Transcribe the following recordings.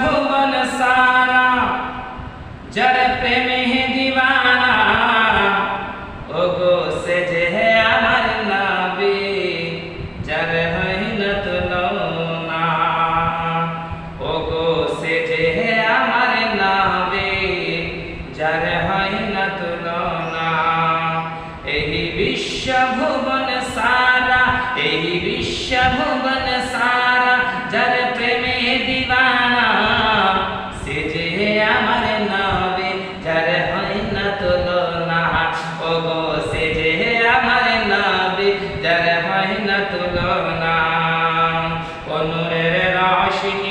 ভুবন সারা যার প্রেমে দিওয়ানা ও গো সে যে আমার নাবি যার হয় না তুলনা ও গো সে যে আমার নাবি যার হয় না তুলনা এই বিশ্ব ভুবন সারা এই বিশ্ব ভুবন সারা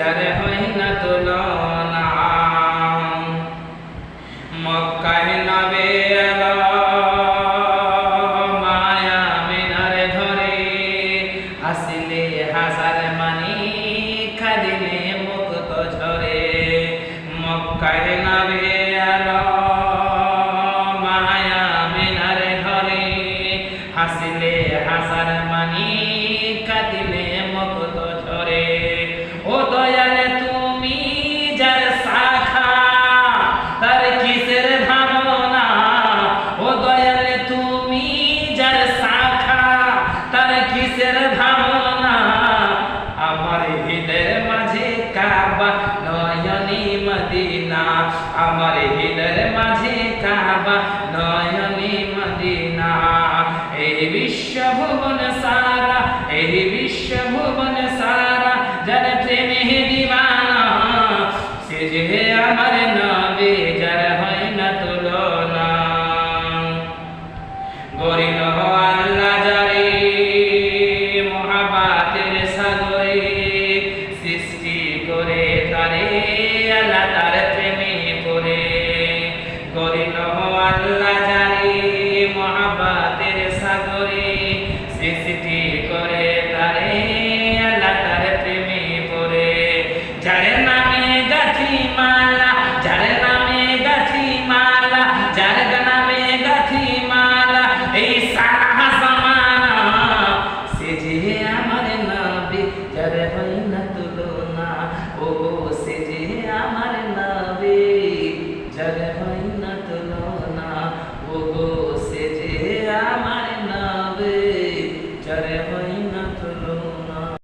যার হয় না তুলনা মক্কায় নবে মায়া মিনার ধরে হাসিলে হাসার মানি খাদিলে মুক্ত ঝরে। মক্কায় নবে মায়া মিনার ধরে হাসিলে হাসার মানি আমার হৃদয়ের মাঝে কাবা, নয়নি মদিনা। এই বিশ্বভুবন সারা, এই বিশ্বভুবন সারা জন প্রেমে দিবানা, সে যে আমার أن